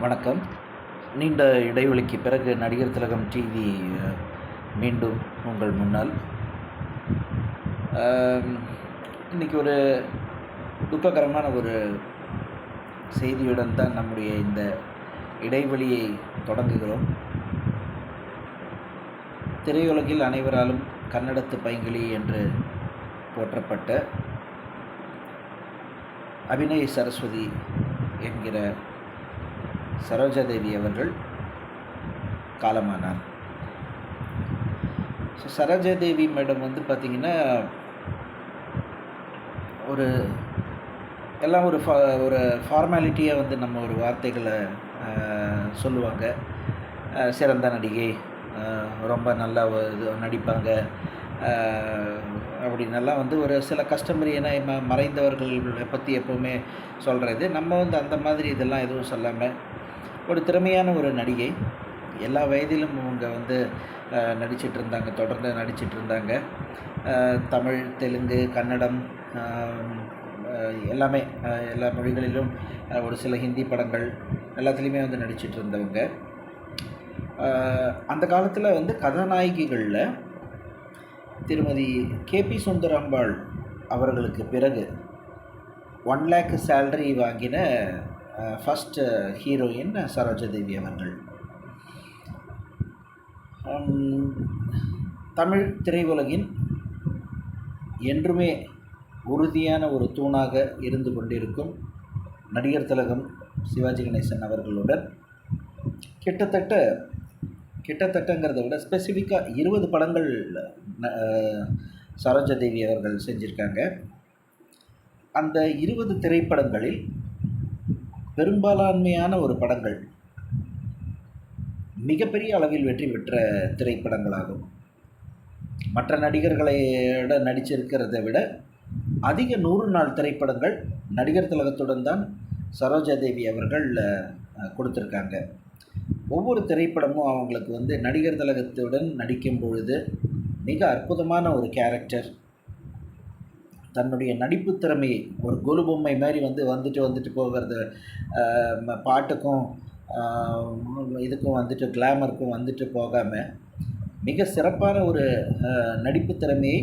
வணக்கம். நீண்ட இடைவெளிக்கு பிறகு நடிகர் திலகம் டிவி மீண்டும் உங்கள் முன்னால். இன்றைக்கி ஒரு துக்ககரமான ஒரு செய்தியுடன் தான் நம்முடைய இந்த இடைவெளியை தொடங்குகிறோம். திரையுலகில் அனைவராலும் கன்னடத்து பைங்கிளி என்று போற்றப்பட்ட அபிநய சரஸ்வதி என்கிற சரோஜாதேவி அவர்கள் காலமானார். ஸோ சரோஜாதேவி மேடம் வந்து பார்த்திங்கன்னா ஒரு எல்லாம் ஒரு ஃபா ஒரு ஃபார்மாலிட்டியாக வந்து நம்ம ஒரு வார்த்தைகளை சொல்லுவாங்க. சிறந்த நடிகை ரொம்ப நல்லா இது நடிப்பாங்க. அப்படின்னெல்லாம் வந்து ஒரு சில கஸ்டமரி ஏன்னா மறைந்தவர்கள் மறைந்தவர்களை பற்றி எப்போவுமே சொல்கிறது நம்ம வந்து அந்த மாதிரி இதெல்லாம் எதுவும் சொல்லாமல் ஒரு திறமையான ஒரு நடிகை. எல்லா வயதிலும் அவங்க வந்து நடிச்சிட்டு இருந்தாங்க தொடர்ந்து நடிச்சிட்டு இருந்தாங்க. தமிழ் தெலுங்கு கன்னடம் எல்லாமே எல்லா மொழிகளிலும் ஒரு சில ஹிந்தி படங்கள் எல்லாத்துலேயுமே வந்து நடிச்சிட்டு இருந்தவங்க. அந்த காலத்தில் வந்து கதாநாயகிகளில் திருமதி கேபி சுந்தராம்பாள் அவர்களுக்கு பிறகு ஒன் லேக் சேலரி வாங்கின ஃபஸ்ட்டு ஹீரோயின் சரோஜதேவி அவர்கள். தமிழ் திரையுலகின் என்றுமே உறுதியான ஒரு தூணாக இருந்து கொண்டிருக்கும் நடிகர் திலகம் சிவாஜி கணேசன் அவர்களுடன் கிட்டத்தட்ட கிட்டத்தட்டங்கிறத விட ஸ்பெசிஃபிக்காக இருபது படங்கள் சரோஜதேவி அவர்கள் செஞ்சுருக்காங்க. அந்த இருபது திரைப்படங்களில் பெரும்பாலான்மையான ஒரு படங்கள் மிகப்பெரிய அளவில் வெற்றி பெற்ற திரைப்படங்களாகும். மற்ற நடிகர்களோட நடிச்சிருக்கிறத விட அதிக நூறு நாள் திரைப்படங்கள் நடிகர் திலகத்துடன் தான் சரோஜாதேவி அவர்கள் கொடுத்துருக்காங்க. ஒவ்வொரு திரைப்படமும் அவங்களுக்கு வந்து நடிகர் திலகத்துடன் நடிக்கும் பொழுது மிக அற்புதமான ஒரு கேரக்டர் தன்னுடைய நடிப்பு திறமையை ஒரு கொலு பொம்மை மாதிரி வந்து வந்துட்டு வந்துட்டு போகிறது ம- பாட்டுக்கும் இதுக்கும் வந்துட்டு கிளாமருக்கும் வந்துட்டு போகாமல் மிக சிறப்பான ஒரு நடிப்பு திறமையை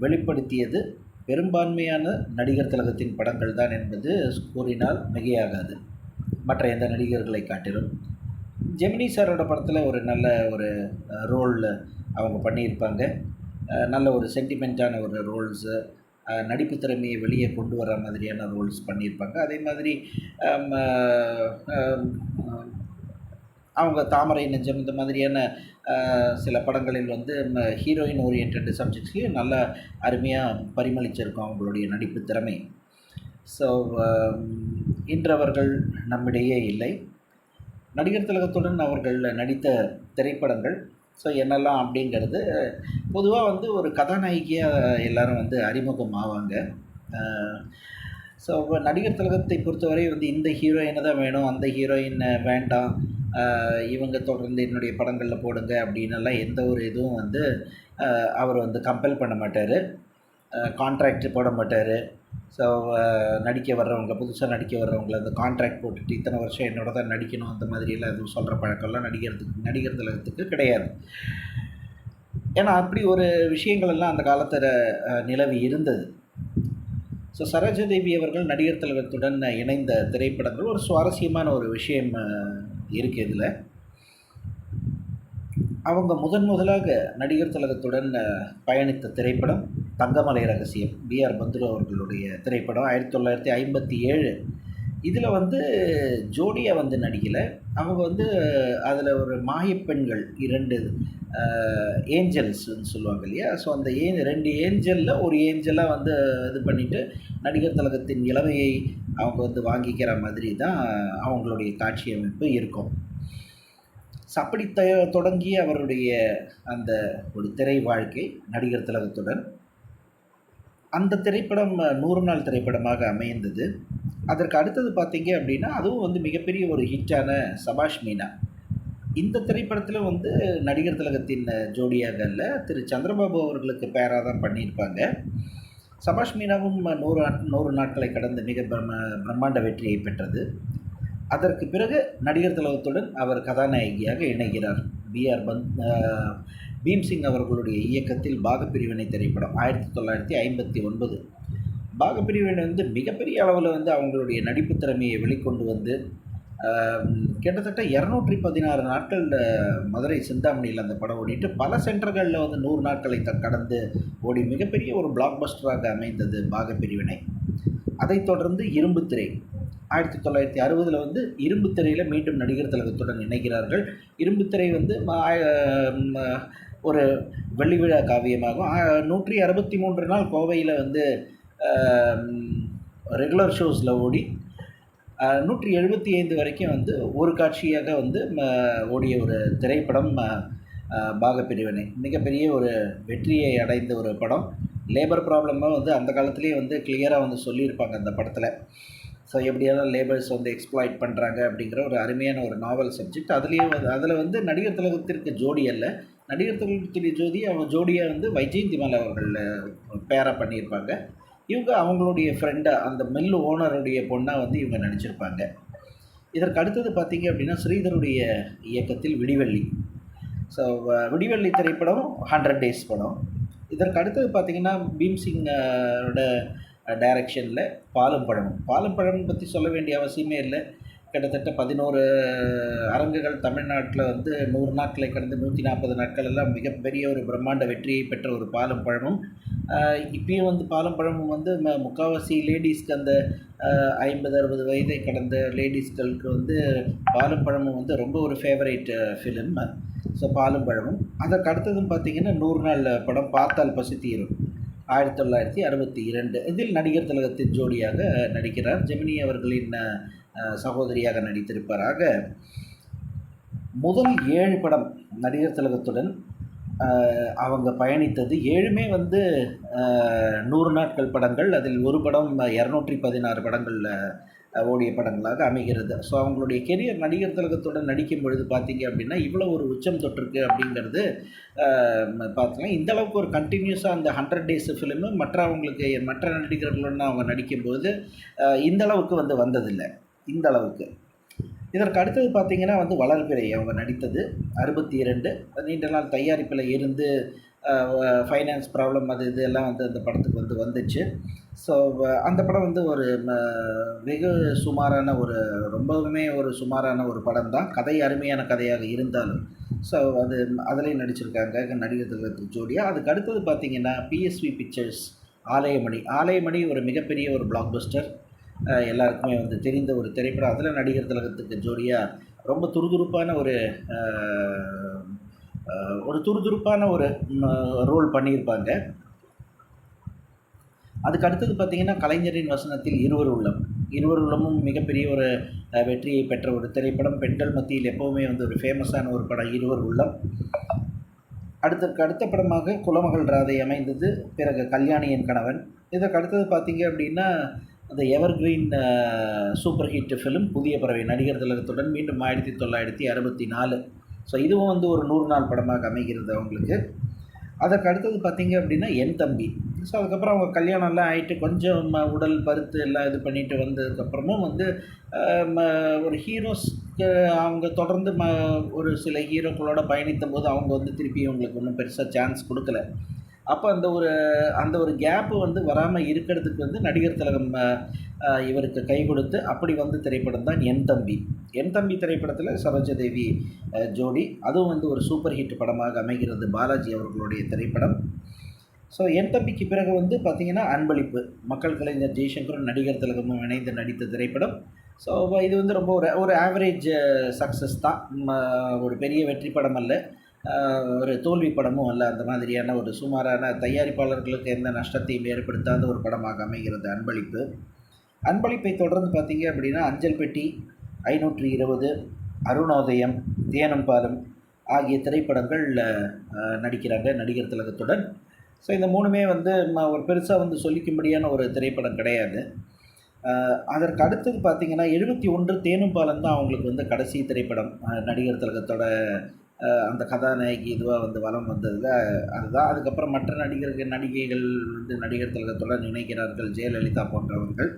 வெளிப்படுத்தியது பெரும்பான்மையான நடிகர் திலகத்தின் படங்கள் தான் என்பது கூறினால் மிகையாகாது. மற்ற எந்த நடிகர்களை காட்டிலும். ஜெமினி சாரோட படத்தில் ஒரு நல்ல ஒரு ரோலில் அவங்க பண்ணியிருப்பாங்க. நல்ல ஒரு சென்டிமெண்ட்டான ஒரு ரோல்ஸு. நடிப்பு திறமையை வெளியே கொண்டு வர மாதிரியான ரோல்ஸ் பண்ணியிருப்பாங்க. அதே மாதிரி அவங்க தாமரை நெஞ்சம் இந்த மாதிரியான சில படங்களில் வந்து ஹீரோயின் ஓரியன்ட் சப்ஜெக்ட்ஸ்லேயும் நல்லா அருமையாக பரிமளிச்சிருக்கோம் அவங்களுடைய நடிப்பு திறமை. ஸோ இன்றவர்கள் நம்மிடையே இல்லை. நடிகர் திலகத்துடன் அவர்கள் நடித்த திரைப்படங்கள் ஸோ என்னெல்லாம் அப்படிங்கிறது பொதுவாக வந்து ஒரு கதாநாயகியாக எல்லாரும் வந்து அறிமுகம் ஆவாங்க. ஸோ நடிகர் திலகத்தை பொறுத்தவரை வந்து இந்த ஹீரோயினை தான் வேணும் அந்த ஹீரோயினை வேண்டாம். இவங்க தொடர்ந்து என்னுடைய படங்களில் போடுங்க அப்படின்னெல்லாம் எந்த ஒரு இதுவும் வந்து அவர் வந்து கம்பல் பண்ண மாட்டார். கான்ட்ராக்ட் போட மாட்டார். ஸோ நடிக்க வர்றவங்க புதுசாக நடிக்க வர்றவங்கள அந்த கான்ட்ராக்ட் போட்டுட்டு இத்தனை வருஷம் என்னோட தான் நடிக்கணும் அந்த மாதிரியெல்லாம் எதுவும் சொல்கிற பழக்கம்லாம் நடிகர்களுக்கு நடிகர் கிடையாது. ஏன்னா அப்படி ஒரு விஷயங்கள் எல்லாம் அந்த காலத்தில் நிலவி இருந்தது. ஸோ சரோஜதேவி அவர்கள் நடிகர் தலைவத்துடன் இணைந்த திரைப்படங்கள் ஒரு சுவாரஸ்யமான ஒரு விஷயம் இருக்குது இதில். அவங்க முதன் முதலாக நடிகர் திலகத்துடன் பயணித்த திரைப்படம் தங்கமலை ரகசியம் பிஆர் பந்துலு அவர்களுடைய திரைப்படம் ஆயிரத்தி தொள்ளாயிரத்தி ஐம்பத்தி ஏழு. இதில் வந்து ஜோடியாக வந்து நடிக்கலை. அவங்க வந்து அதில் ஒரு மாயப்பெண்கள் இரண்டு ஏஞ்சல்ஸ்ன்னு சொல்லுவாங்க இல்லையா? ஸோ அந்த ஏ ரெண்டு ஏஞ்சலில் ஒரு ஏஞ்சலாக வந்து இது பண்ணிவிட்டு நடிகர் தலகத்தின் இளமையை அவங்க வந்து வாங்கிக்கிற மாதிரி தான் அவங்களுடைய காட்சி அமைப்பு இருக்கும். அப்படி த தொடங்கி அவருடைய அந்த ஒரு திரை வாழ்க்கை நடிகர் திலகத்துடன் அந்த திரைப்படம் நூறு நாள் திரைப்படமாக அமைந்தது. அதற்கு அடுத்தது பார்த்தீங்க அப்படின்னா அதுவும் வந்து மிகப்பெரிய ஒரு ஹிட்டான சபாஷ் மீனா. இந்த திரைப்படத்தில் வந்து நடிகர் திலகத்தின் ஜோடியாக அல்ல திரு சந்திரபாபு அவர்களுக்கு பேராக தான் பண்ணியிருப்பாங்க. சபாஷ் மீனாவும் நூறு நாட்- நூறு நாட்களை கடந்து மிக பிரம்ம பிரம்மாண்ட வெற்றியை பெற்றது. அதற்கு பிறகு நடிகர் திலகத்துடன் அவர் கதாநாயகியாக இணைகிறார். பிஆர் பந்த் பீம்சிங் அவர்களுடைய இயக்கத்தில் பாகப்பிரிவினை திரைப்படம் ஆயிரத்தி தொள்ளாயிரத்தி ஐம்பத்தி ஒன்பது. பாகப்பிரிவினை வந்து மிகப்பெரிய அளவில் வந்து அவங்களுடைய நடிப்பு திறமையை வெளிக்கொண்டு வந்து கிட்டத்தட்ட இரநூற்றி பதினாறு நாட்கள் மதுரை சிந்தாமணியில் அந்த படம் ஓடிட்டு பல சென்டர்களில் வந்து நூறு நாட்களை த கடந்து ஓடி மிகப்பெரிய ஒரு பிளாக் பஸ்டராக அமைந்தது பாகப்பிரிவினை. அதைத் தொடர்ந்து இரும்பு திரை ஆயிரத்தி தொள்ளாயிரத்தி அறுபதில் வந்து இரும்பு திரையில் மீண்டும் நடிகர் திலகத்துடன் இணைகிறார்கள். இரும்பு திரை வந்து ஒரு வெள்ளி விழா காவியமாகும். நூற்றி அறுபத்தி மூன்று நாள் கோவையில் வந்து ரெகுலர் ஷோஸில் ஓடி நூற்றி எழுபத்தி ஐந்து வரைக்கும் வந்து ஒரு காட்சியாக வந்து ம, ஓடிய ஒரு திரைப்படம் பாகப்பிரிவினை. மிகப்பெரிய ஒரு வெற்றியை அடைந்த ஒரு படம். லேபர் ப்ராப்ளமாக வந்து அந்த காலத்துலேயே வந்து கிளியராக வந்து சொல்லியிருப்பாங்க அந்த படத்தில். ஸோ எப்படியெல்லாம் லேபர்ஸ் வந்து எக்ஸ்ப்ளாய்ட் பண்ணுறாங்க அப்படிங்கிற ஒரு அருமையான ஒரு நாவல் சப்ஜெக்ட் அதுலேயும் வந்து அதில் வந்து நடிகர் திலகத்திற்கு ஜோடி அல்ல. நடிகர் திலகத்துடைய ஜோதி அவங்க ஜோடியாக வந்து வைஜெயந்திமால் அவர்கள் பேராக பண்ணியிருப்பாங்க. இவங்க அவங்களுடைய ஃப்ரெண்டாக அந்த மில் ஓனருடைய பொண்ணாக வந்து இவங்க நடிச்சிருப்பாங்க. இதற்கு அடுத்தது பார்த்திங்க அப்படின்னா ஸ்ரீதருடைய இயக்கத்தில் விடிவெள்ளி. ஸோ விடிவெள்ளி திரைப்படம் ஹண்ட்ரட் டேஸ் படம். இதற்கு அடுத்தது பார்த்திங்கன்னா பீம்சிங்கோட டைரக்ஷனில் பாலும் பழமும். பாலும் பழம் பற்றி சொல்ல வேண்டிய அவசியமே இல்லை. கிட்டத்தட்ட பதினோரு அரங்குகள் தமிழ்நாட்டில் வந்து நூறு நாட்களை கடந்து நூற்றி நாற்பது நாட்கள் எல்லாம் மிகப்பெரிய ஒரு பிரம்மாண்ட வெற்றியை பெற்ற ஒரு பாலும் பழமும். இப்பயும் வந்து பாலும் பழமும் வந்து ம- லேடிஸ்க்கு அந்த ஐம்பது அறுபது வயதை கடந்த லேடிஸ்களுக்கு வந்து பாலும் பழமும் வந்து ரொம்ப ஒரு ஃபேவரேட் ஃபிலிம் ஸோ பாலும் பழமும். அதற்கு அடுத்ததும் பார்த்தீங்கன்னா நூறு நாள் படம் பார்த்தால் பசி தீரும் ஆயிரத்தி தொள்ளாயிரத்தி அறுபத்தி இரண்டு. இதில் நடிகர் திலகத்தின் ஜோடியாக நடிக்கிறார். ஜெமினி அவர்களின் சகோதரியாக நடித்திருப்பதாக முதல் ஏழு படம் நடிகர் திலகத்துடன் அவங்க பயணித்தது. ஏழுமே வந்து நூறு நாட்கள் படங்கள். அதில் ஒரு படம் இரநூற்றி பதினாறு படங்களில் ஓடிய படங்களாக அமைகிறது. ஸோ அவங்களுடைய கெரியர் நடிகர் திலகத்துடன் நடிக்கும் பொழுது பார்த்தீங்க அப்படின்னா இவ்வளோ ஒரு உச்சம் தொட்டிருக்கு அப்படிங்கிறது பார்த்தீங்கன்னா இந்த அளவுக்கு ஒரு கண்டினியூஸாக அந்த ஹண்ட்ரட் டேஸ் ஃபிலிமு மற்ற அவங்களுக்கு மற்ற நடிகர்களுடன் அவங்க நடிக்கும்போது இந்த அளவுக்கு வந்து வந்ததில்லை. இந்த அளவுக்கு. இதற்கு அடுத்தது பார்த்திங்கன்னா வந்து வளர்பிறை அவங்க நடித்தது அறுபத்தி இரண்டு. நீண்ட நாள் தயாரிப்பில் இருந்து ஃபைனான்ஸ் ப்ராப்ளம் அது இது எல்லாம் வந்து அந்த படத்துக்கு வந்து வந்துச்சு. ஸோ அந்த படம் வந்து ஒரு வெகு சுமாரான ஒரு ரொம்பவுமே ஒரு சுமாரான ஒரு படம் தான். கதை அருமையான கதையாக இருந்தாலும் ஸோ அது அதுலேயும் நடிச்சிருக்காங்க நடிகர் திலகத்துக்கு ஜோடியாக அதுக்கு அடுத்தது பார்த்தீங்கன்னா பிஎஸ்வி பிக்சர்ஸ் ஆலயமணி. ஆலயமணி ஒரு மிகப்பெரிய ஒரு பிளாக் பஸ்டர் எல்லாருக்குமே வந்து தெரிந்த ஒரு திரைப்படம். அதில் நடிகர் திலகத்துக்கு ஜோடியாக ரொம்ப துருதுருப்பான ஒரு ஒரு துருதுருப்பான ஒரு ரோல் பண்ணியிருப்பாங்க. அதுக்கு அடுத்தது பார்த்தீங்கன்னா கலைஞரின் வசனத்தில் இருவர் உள்ளம். இருவர் உள்ளமும் மிகப்பெரிய ஒரு வெற்றியை பெற்ற ஒரு திரைப்படம். பெண்கள் மத்தியில் எப்போவுமே வந்து ஒரு ஃபேமஸான ஒரு படம் இருவர் உள்ளம். அடுத்ததுக்கு அடுத்த படமாக குலமகள் ராதை அமைந்தது. பிறகு கல்யாணியின் கணவன். இதற்கு அடுத்தது பார்த்தீங்க அப்படின்னா அந்த எவர்கிரீன் சூப்பர் ஹிட் ஃபிலிம் புதிய பறவை நடிகர் திலகத்துடன் மீண்டும் ஆயிரத்தி தொள்ளாயிரத்தி அறுபத்தி நாலு. ஸோ இதுவும் வந்து ஒரு நூறு நாள் படமாக அமைகிறது அவங்களுக்கு. அதற்கு அடுத்தது பார்த்திங்க அப்படின்னா என் தம்பி. ஸோ அதுக்கப்புறம் அவங்க கல்யாணம்லாம் ஆகிட்டு கொஞ்சம் ம- உடல் பருத்து எல்லாம் இது பண்ணிட்டு வந்ததுக்கப்புறமும் வந்து ம- ஒரு ஹீரோஸ் அவங்க தொடர்ந்து ம ஒரு சில ஹீரோக்களோட பயணித்த போது அவங்க வந்து திருப்பி அவங்களுக்கு ஒன்றும் பெருசாக சான்ஸ் கொடுக்கல. அப்போ அந்த ஒரு அந்த ஒரு கேப்பு வந்து வராமல் இருக்கிறதுக்கு வந்து நடிகர் திலகம் இவருக்கு கை கொடுத்து அப்படி வந்த திரைப்படம் தான் என் தம்பி. என் தம்பி திரைப்படத்தில் சரோஜதேவி ஜோடி. அதுவும் வந்து ஒரு சூப்பர் ஹிட் படமாக அமைகிறது பாலாஜி அவர்களுடைய திரைப்படம். ஸோ என் தம்பிக்கு பிறகு வந்து பார்த்திங்கன்னா அன்பளிப்பு. மக்கள் கலைஞர் ஜெய்சங்கரும் நடிகர் திலகமும் இணைந்து நடித்த திரைப்படம். ஸோ இது வந்து ரொம்ப ஒரு ஒரு ஆவரேஜ் சக்ஸஸ் தான். ஒரு பெரிய வெற்றி படம் அல்ல. ஒரு தோல்வி படமும் அல்ல அந்த மாதிரியான ஒரு சுமாரான தயாரிப்பாளர்களுக்கு எந்த நஷ்டத்தையும் ஏற்படுத்தாத ஒரு படமாக அமைகிறது அன்பளிப்பு. அன்பளிப்பை தொடர்ந்து பார்த்தீங்க அப்படின்னா அஞ்சல் பெட்டி ஐநூற்றி இருபது அருணோதயம் தேனம்பாலம் ஆகிய திரைப்படங்கள் நடிக்கிறாங்க நடிகர் திலகத்துடன். ஸோ இந்த மூணுமே வந்து ஒரு பெருசாக வந்து சொல்லிக்கும்படியான ஒரு திரைப்படம் கிடையாது. அதற்கு அடுத்தது பார்த்திங்கன்னா எழுபத்தி ஒன்று தேனும் பாலம் தான் அவங்களுக்கு வந்து கடைசி திரைப்படம் நடிகர் திலகத்தோட அந்த கதாநாயகி இதுவாக வந்து வலம் வந்ததில் அதுதான். அதுக்கப்புறம் மற்ற நடிகர்கள் நடிகைகள் வந்து நடிகர் திலகத்துடன் இணைகிறார்கள் ஜெயலலிதா போன்றவர்கள்.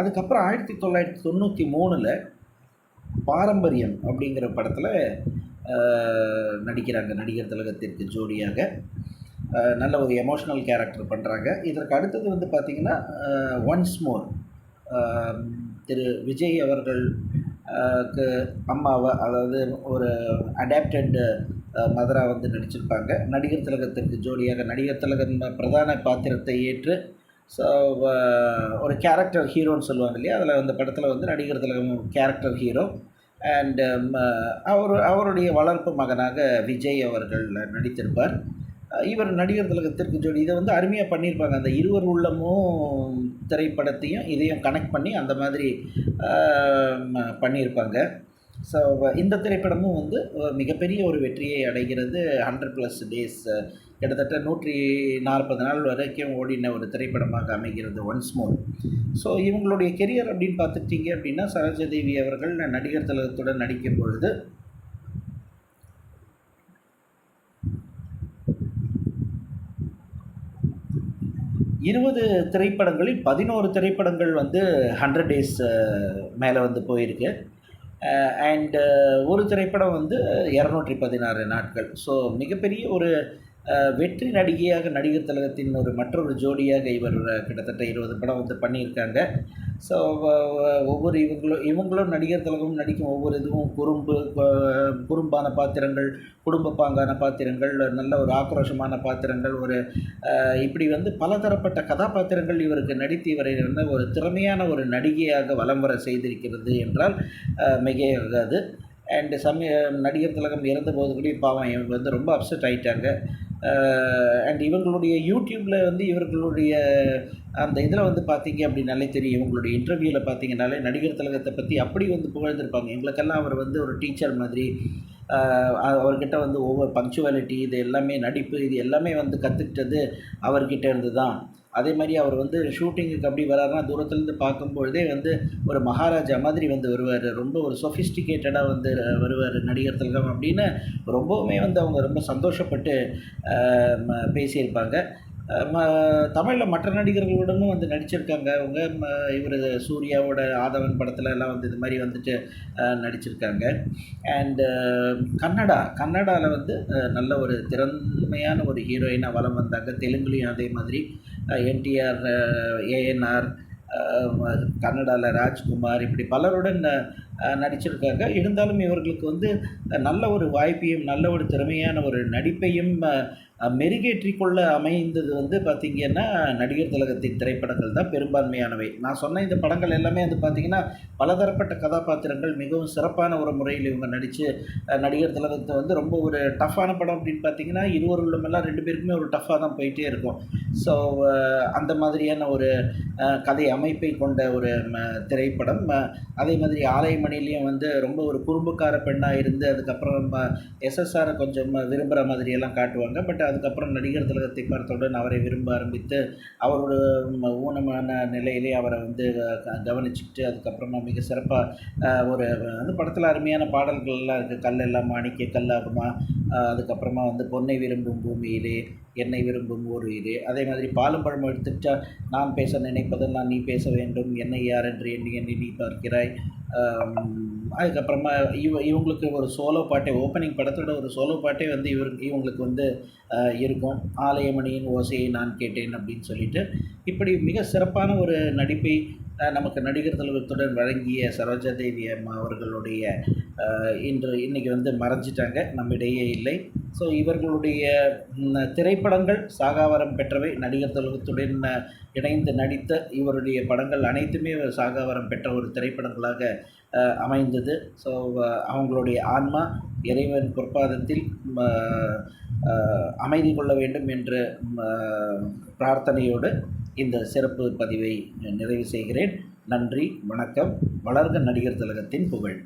அதுக்கப்புறம் ஆயிரத்தி தொள்ளாயிரத்தி தொண்ணூற்றி மூணில் பாரம்பரியம் அப்படிங்கிற படத்தில் நடிக்கிறாங்க. நடிகர் திலகத்திற்கு ஜோடியாக. நல்ல ஒரு எமோஷ்னல் கேரக்டர் பண்ணுறாங்க இதற்கு அடுத்தது வந்து பார்த்திங்கன்னா ஒன்ஸ் மோர் திரு விஜய் அவர்கள் க்கு அம்மாவை அதாவது ஒரு அடாப்டட் மதராக வந்து நடிச்சிருப்பாங்க. நடிகர் திலகத்திற்கு ஜோடியாக நடிகர் திலகன் பிரதான பாத்திரத்தை ஏற்று ஸோ ஒரு கேரக்டர் ஹீரோன்னு சொல்லுவாங்க இல்லையா? அதில் அந்த படத்தில் வந்து நடிகர் திலகம் கேரக்டர் ஹீரோ அண்டு அவர் அவருடைய வளர்ப்பு மகனாக விஜய் அவர்கள் நடித்திருப்பார். இவர் நடிகர் திலகத்திற்கு ஜோடி. இதை வந்து அருமையாக பண்ணியிருப்பாங்க. அந்த இருவர் உள்ளமும் திரைப்படத்தையும் இதையும் கனெக்ட் பண்ணி அந்த மாதிரி ம- பண்ணியிருப்பாங்க. ஸோ இந்த திரைப்படமும் வந்து மிகப்பெரிய ஒரு வெற்றியை அடைகிறது ஹண்ட்ரட் ப்ளஸ் டேஸ் கிட்டத்தட்ட நூற்றி நாற்பது நாள் வரைக்கும் ஓடின ஒரு திரைப்படமாக அமைகிறது ஒன்ஸ் மோர் ஸோ இவங்களுடைய கெரியர் அப்படின்னு பார்த்துட்டிங்க அப்படின்னா சரோஜாதேவி அவர்கள் நடிகர் திலகத்துடன் நடிக்கும் பொழுது இருபது திரைப்படங்களில் பதினோரு திரைப்படங்கள் வந்து ஹண்ட்ரட் டேஸ் மேலே வந்து போயிருக்கு. அண்டு ஒரு திரைப்படம் வந்து இரநூற்றி பதினாறு நாட்கள். ஸோ மிகப்பெரிய ஒரு வெற்றி நடிகையாக நடிகர் திலகத்தின் ஒரு மற்றொரு ஜோடியாக இவர் கிட்டத்தட்ட இருபது படம் வந்து பண்ணியிருக்காங்க. ஸோ ஒவ்வொரு இவங்களும் இவங்களும் நடிகர் திலகமும் நடிக்கும் ஒவ்வொரு இதுவும் குறும்பு குறும்பான பாத்திரங்கள் குடும்ப பாங்கான பாத்திரங்கள் நல்ல ஒரு ஆக்ரோஷமான பாத்திரங்கள் ஒரு இப்படி வந்து பலதரப்பட்ட கதாபாத்திரங்கள் இவருக்கு நடித்து இவரை வந்து ஒரு திறமையான ஒரு நடிகையாக வலம் வர செய்திருக்கிறது என்றால் அஹ், மிகையாகாது. அண்டு சமய நடிகர் திலகம் இறந்தபோது கூட பாவம் இவங்க வந்து ரொம்ப அப்செட் ஆயிட்டாங்க. அண்ட் இவங்களுடைய யூடியூப்பில் வந்து இவர்களுடைய அந்த இதில் வந்து பார்த்தீங்க அப்படின்னாலே தெரியும். இவங்களுடைய இன்டர்வியூவில் பார்த்தீங்கன்னாலே நடிகர் திலகத்தை பற்றி அப்படி வந்து புகழ்ந்திருப்பாங்க. எங்களுக்கெல்லாம் அவர் வந்து ஒரு டீச்சர் மாதிரி அவர்கிட்ட வந்து ஒவ்வொரு பங்க்சுவாலிட்டி இது எல்லாமே நடிப்பு இது எல்லாமே வந்து கற்றுக்கிட்டது அவர்கிட்ட இருந்து தான் அதே மாதிரி அவர் வந்து ஷூட்டிங்குக்கு அப்படி வராருன்னா தூரத்துலேருந்து பார்க்கும்பொழுதே வந்து ஒரு மகாராஜா மாதிரி வந்து வருவார். ரொம்ப ஒரு சொஃபிஸ்டிகேட்டடாக வந்து வருவார் நடிகர் திலகம் அப்படின்னு ரொம்பவுமே வந்து அவங்க ரொம்ப சந்தோஷப்பட்டு ம- பேசியிருப்பாங்க. தமிழில் மற்ற நடிகர்களுடனும் வந்து நடிச்சிருக்காங்க. அவங்க இவர் சூர்யாவோட ஆதவன் படத்தில் எல்லாம் வந்து இது மாதிரி வந்துட்டு நடிச்சிருக்காங்க. அண்டு கன்னடா கன்னடாவில் வந்து நல்ல ஒரு திறமையான ஒரு ஹீரோயினாக வலம் வந்தாங்க. தெலுங்குலேயும் அதே மாதிரி. என்டிஆர் ஏஎன்ஆர் கன்னடாவில் ராஜ்குமார் இப்படி பலருடன் நடிச்சிருக்காங்க. இருந்தாலும் இவர்களுக்கு வந்து நல்ல ஒரு வாய்ப்பையும் நல்ல ஒரு திறமையான ஒரு நடிப்பையும் மெருகேற்றிக்கொள்ள கொள்ள அமைந்தது வந்து பார்த்திங்கன்னா நடிகர் திலகத்தின் திரைப்படங்கள் தான் பெரும்பான்மையானவை. நான் சொன்ன இந்த படங்கள் எல்லாமே வந்து பார்த்திங்கன்னா பலதரப்பட்ட கதாபாத்திரங்கள் மிகவும் சிறப்பான ஒரு முறையில் இவங்க நடித்து நடிகர் திலகத்தை வந்து ரொம்ப ஒரு டஃப்பான படம் அப்படின்னு பார்த்தீங்கன்னா இருவர் உள்ளமெல்லாம் ரெண்டு பேருக்குமே ஒரு டஃப்பாக தான் போயிட்டே இருக்கும். ஸோ அந்த மாதிரியான ஒரு கதை அமைப்பை கொண்ட ஒரு ம, திரைப்படம். அதே மாதிரி ஆலயமணிலையும் வந்து ரொம்ப ஒரு குறும்புக்கார பெண்ணாக இருந்து அதுக்கப்புறம் எஸ்எஸ்ஆரை கொஞ்சம் விரும்புகிற மாதிரியெல்லாம் காட்டுவாங்க. பட் அதுக்கப்புறம் நடிகர் திலகத்தை பார்த்தவுடன் அவரை விரும்ப ஆரம்பித்து அவரோட ஊனமான நிலையிலே அவரை வந்து க- அதுக்கப்புறமா மிக சிறப்பாக ஒரு அந்த படத்தில் அருமையான பாடல்கள்லாம் இருக்குது கல்லெல்லாம் மாணிக்க கல்லாகுமா அதுக்கப்புறமா வந்து பொன்னை விரும்பும் பூமியிலே என்னை விரும்பும் ஊரிலே. அதே மாதிரி பாலும் பழம் எடுத்துக்கிட்டா நான் பேச நினைப்பதெல்லாம் நீ பேச வேண்டும். என்னை யார் என்று எண்ணி எண்ணி நீ பார்க்கிறாய். அதுக்கப்புறமா இவ இவங்களுக்கு ஒரு சோலோ பாட்டே ஓப்பனிங் படத்தோட ஒரு சோலோ பாட்டே வந்து இவர் இவங்களுக்கு வந்து இருக்கும். ஆலயமணியின் ஓசையை நான் கேட்டேன் அப்படின்னு சொல்லிட்டு. இப்படி மிக சிறப்பான ஒரு நடிப்பை நமக்கு நடிகர் தலைவத்துடன் வழங்கிய சரோஜா தேவி அம்மா அவர்களுடைய இன்று இன்னைக்கு வந்து மறைஞ்சிட்டாங்க நம்மிடையே இல்லை. ஸோ இவர்களுடைய திரைப்படங்கள் சாகாவரம் பெற்றவை. நடிகர் தலைவத்துடன் இணைந்து நடித்த இவருடைய படங்கள் அனைத்துமே சாகாவரம் பெற்ற ஒரு திரைப்படங்களாக அமைந்தது. ஸோ அவங்களுடைய ஆன்மா இறைவன் பொற்பாதத்தில் அமைதி கொள்ள வேண்டும் என்று பிரார்த்தனையோடு இந்த சிறப்பு பதிவை நிறைவு செய்கிறேன். நன்றி வணக்கம். வளர்க நடிகர் திலகத்தின் புகழ்.